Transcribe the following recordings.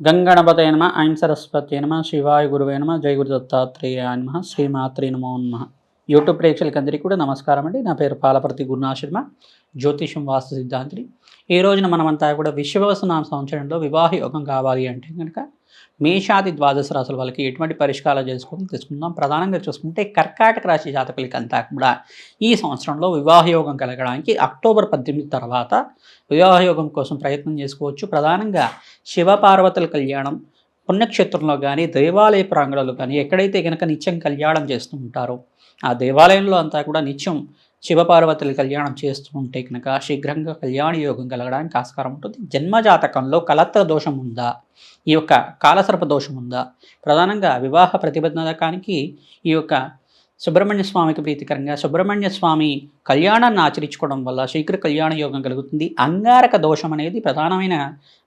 గంగణపతయ నమ ఐం సరస్వతి నమ శివాయ గురువే నమ జయ గురు దత్తాత్రేయ నమ శ్రీమాత్రి నమో నమ. యూట్యూబ్ ప్రేక్షకులకందరికీ కూడా నమస్కారం అండి. నా పేరు పాలపర్తి గురునాశర్మ జ్యోతిషం వాస్తు సిద్ధాంతిని. ఈ రోజున మనమంతా కూడా విశ్వవసనామ సంవత్సరంలో వివాహ యోగం కావాలి అంటే కనుక మేషాది ద్వాదశ రాశుల వాళ్ళకి ఎటువంటి పరిష్కారాలు చేసుకుని తీసుకుందాం ప్రధానంగా చూసుకుంటే కర్కాటక రాశి జాతకులకి అంతా కూడా ఈ సంవత్సరంలో వివాహయోగం కలగడానికి అక్టోబర్ పద్దెనిమిది తర్వాత వివాహయోగం కోసం ప్రయత్నం చేసుకోవచ్చు. ప్రధానంగా శివపార్వతుల కళ్యాణం పుణ్యక్షేత్రంలో కానీ దేవాలయ ప్రాంగణంలో కానీ ఎక్కడైతే కనుక నిత్యం కళ్యాణం చేస్తూ ఉంటారో ఆ దేవాలయంలో అంతా కూడా నిత్యం శివపార్వతుల కళ్యాణం చేస్తూ ఉంటే కనుక శీఘ్రంగా కళ్యాణ యోగం కలగడానికి ఆస్కారం ఉంటుంది. జన్మజాతకంలో కలత్ర దోషం ఉందా? ఈ యొక్క కాలసర్ప దోషం ఉందా? ప్రధానంగా వివాహ ప్రతిబంధకానికి ఈ యొక్క సుబ్రహ్మణ్య స్వామికి ప్రీతికరంగా సుబ్రహ్మణ్య స్వామి కళ్యాణాన్ని ఆచరించుకోవడం వల్ల శీఘ్ర కళ్యాణ యోగం కలుగుతుంది. అంగారక దోషం అనేది ప్రధానమైన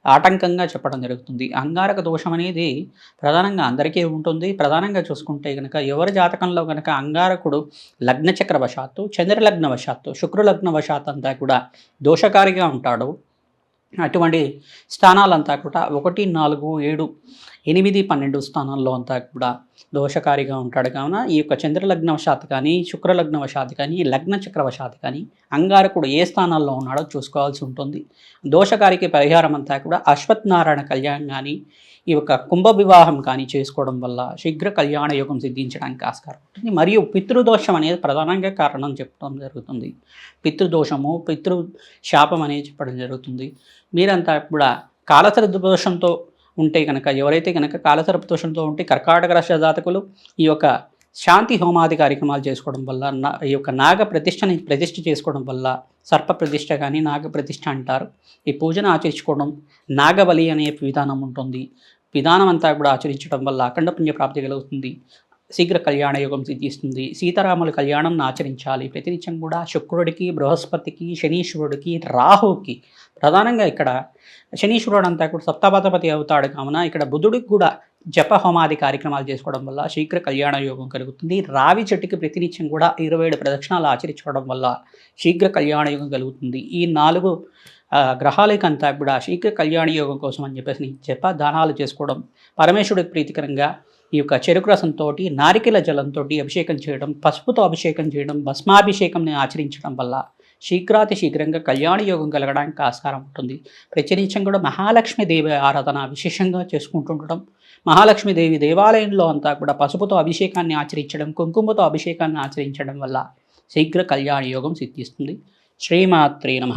ఆటంకంగా చెప్పడం జరుగుతుంది. అంగారక దోషం అనేది ప్రధానంగా అందరికీ ఉంటుంది. ప్రధానంగా చూసుకుంటే కనుక ఎవరి జాతకంలో కనుక అంగారకుడు లగ్నచక్ర వశాత్తు చంద్రలగ్న వశాత్తు శుక్రలగ్న వశాత్తు అంతా కూడా దోషకారిగా ఉంటాడు. అటువంటి స్థానాలంతా కూడా ఒకటి నాలుగు ఏడు ఎనిమిది పన్నెండు స్థానాల్లో అంతా కూడా దోషకారిగా ఉంటాడు. కావున ఈ యొక్క చంద్రలగ్నవశాత్ కానీ శుక్రలగ్నవశాతి కానీ లగ్న చక్రవశాతి కానీ అంగారకుడు ఏ స్థానాల్లో ఉన్నాడో చూసుకోవాల్సి ఉంటుంది. దోషకారికి పరిహారం అంతా కూడా అశ్వత్నారాయణ కళ్యాణం కానీ ఈ యొక్క కుంభ వివాహం కానీ చేసుకోవడం వల్ల శీఘ్ర కళ్యాణ యోగం సిద్ధించడానికి ఆస్కారం ఉంటుంది. మరియు పితృదోషం అనేది ప్రధానంగా కారణం చెప్పడం జరుగుతుంది. పితృదోషము పితృ శాపం అనేది చెప్పడం జరుగుతుంది. మీరంతా కూడా కాలసర దోషంతో ఉంటే కనుక ఎవరైతే కనుక కాలసర్ప దోషంతో ఉంటే కర్కాటక రాష్ట్ర జాతకులు ఈ యొక్క శాంతి హోమాది కార్యక్రమాలు చేసుకోవడం వల్ల నా ఈ యొక్క నాగ ప్రతిష్టని ప్రతిష్ఠ చేసుకోవడం వల్ల సర్ప ప్రతిష్ఠ కానీ నాగ ప్రతిష్ఠ అంటారు. ఈ పూజను ఆచరించుకోవడం నాగబలి అనే విధానం ఉంటుంది. విధానం అంతా కూడా ఆచరించడం వల్ల అఖండ పుణ్య ప్రాప్తి కలుగుతుంది. శీఘ్ర కళ్యాణ యోగం సిద్ధిస్తుంది. సీతారాముల కళ్యాణం ఆచరించాలి. ప్రతినిత్యం కూడా శుక్రుడికి బృహస్పతికి శనీశ్వరుడికి రాహుకి ప్రధానంగా ఇక్కడ శనీశ్వరుడు అంతా కూడా సప్తపాతపతి అవుతాడు కావున ఇక్కడ బుధుడికి కూడా జప హోమాది కార్యక్రమాలు చేసుకోవడం వల్ల శీఘ్ర కళ్యాణ యోగం కలుగుతుంది. రావి చెట్టుకి ప్రతినిత్యం కూడా ఇరవై ఏడు ప్రదక్షిణాలు ఆచరించుకోవడం వల్ల శీఘ్ర కళ్యాణ యోగం కలుగుతుంది. ఈ నాలుగు గ్రహాలకంతా కూడా శీఘ్ర కళ్యాణ యోగం కోసం అని చెప్పేసి జప దానాలు చేసుకోవడం పరమేశ్వరుడికి ప్రీతికరంగా ఈ యొక్క చెరుకు రసంతో నారికెల జలంతో అభిషేకం చేయడం పసుపుతో అభిషేకం చేయడం భస్మాభిషేకంని ఆచరించడం వల్ల శీఘ్రాతి శీఘ్రంగా కళ్యాణ యోగం కలగడానికి ఆస్కారం ఉంటుంది. ప్రతినిత్యం కూడా మహాలక్ష్మీదేవి ఆరాధన విశేషంగా చేసుకుంటుండడం మహాలక్ష్మీదేవి దేవాలయంలో అంతా కూడా పసుపుతో అభిషేకాన్ని ఆచరించడం కుంకుమతో అభిషేకాన్ని ఆచరించడం వల్ల శీఘ్ర కళ్యాణ యోగం సిద్ధిస్తుంది. శ్రీమాత్రే నమ.